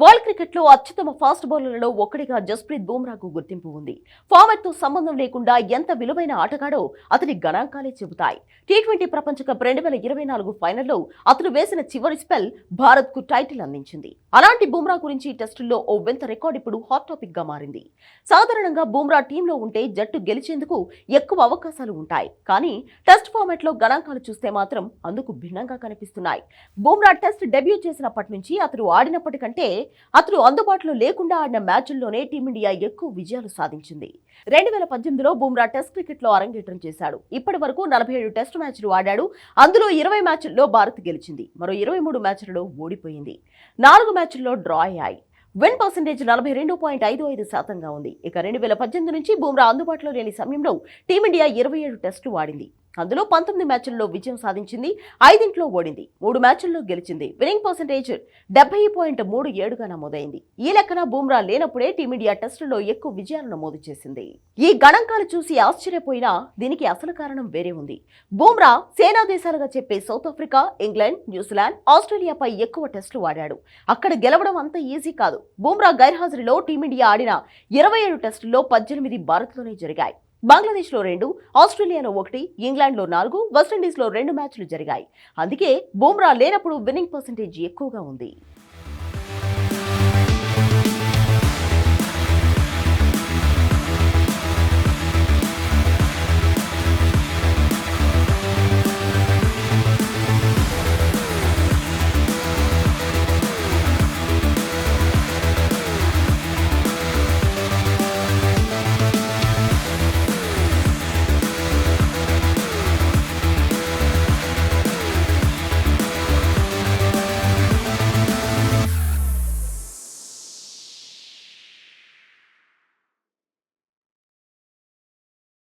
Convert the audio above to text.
World క్రికెట్లో అత్యుత్తమ fast బౌలర్లలో ఒకటిగా జస్ప్రీత్ బూమ్రాకు గుర్తింపు ఉంది. ఫార్మాట్తో సంబంధం లేకుండా ఎంత విలువైన ఆటగాడో అతని గణాంకాలే చెబుతాయి. టీ ట్వంటీ ప్రపంచ కప్ రెండు వేల ఇరవై నాలుగు ఫైనల్లో అతను వేసిన చివరి స్పెల్ భారత్కు టైటిల్ అందించింది. అలాంటి బూమ్రా గురించి టెస్టుల్లో ఓ వింత రికార్డ్ ఇప్పుడు హాట్ టాపిక్గా మారింది. సాధారణంగా బూమ్రా టీంలో ఉంటే జట్టు గెలిచేందుకు ఎక్కువ అవకాశాలు ఉంటాయి. కానీ టెస్ట్ ఫార్మాట్లో గణాంకాలు చూస్తే మాత్రం అందుకు భిన్నంగా కనిపిస్తున్నాయి. బూమ్రా టెస్ట్ డెబ్యూ చేసినప్పటి నుంచి అతను ఆడినప్పటికంటే అతను అందుబాటులో లేకుండా ఆడిన మ్యాచ్ల్లోనే టీమిండియా ఎక్కువ విజయాలు సాధించింది. రెండు వేల పద్దెనిమిదిలో బుమ్రా టెస్ట్ క్రికెట్లో అరంగేట్రం చేశాడు. ఇప్పటి వరకు నలభై ఏడు టెస్ట్ మ్యాచ్లు ఆడాడు. అందులో ఇరవై మ్యాచ్ల్లో భారత్ గెలిచింది. మరో ఇరవై మూడు మ్యాచ్లలో ఓడిపోయింది. నాలుగు మ్యాచ్ల్లో డ్రా అయ్యాయి. విన్ పర్సెంటేజ్ నలభై రెండు పాయింట్ ఐదు ఐదు శాతంగా ఉంది. ఇక రెండు వేల పద్దెనిమిది నుంచి బుమ్రా అందుబాటులో లేని సమయంలో టీమిండియా ఇరవై ఏడు టెస్టులు ఆడింది. అందులో పంతొమ్మిది మ్యాచ్ల్లో విజయం సాధించింది ఐదింట్లో ఓడింది మూడు మ్యాచ్ల్లో గెలిచింది. విన్నింగ్ పర్సెంటేజ్ డెబ్బై పాయింట్ మూడు ఏడుగా నమోదైంది. ఈ లెక్కన బూమ్రా లేనప్పుడే టీమిండియా టెస్టుల్లో ఎక్కువ విజయాలు నమోదు చేసింది. ఈ గణాంకాలు చూసి ఆశ్చర్యపోయినా దీనికి అసలు కారణం వేరే ఉంది. బూమ్రా సేనా దేశాలుగా చెప్పే South Africa England New Zealand ఆస్ట్రేలియాపై ఎక్కువ టెస్టులు ఆడాడు. అక్కడ గెలవడం అంత ఈజీ కాదు. బూమ్రా గైర్హాజరీలో టీమిండియా ఆడిన ఇరవై ఏడు టెస్టుల్లో పద్దెనిమిది భారత్లోనే జరిగాయి. బంగ్లాదేశ్లో రెండు ఆస్ట్రేలియాలో ఒకటి ఇంగ్లాండ్లో నాలుగు వెస్టిండీస్లో రెండు మ్యాచ్లు జరిగాయి. అందుకే బూమ్రా లేనప్పుడు విన్నింగ్ పర్సెంటేజ్ ఎక్కువగా ఉంది.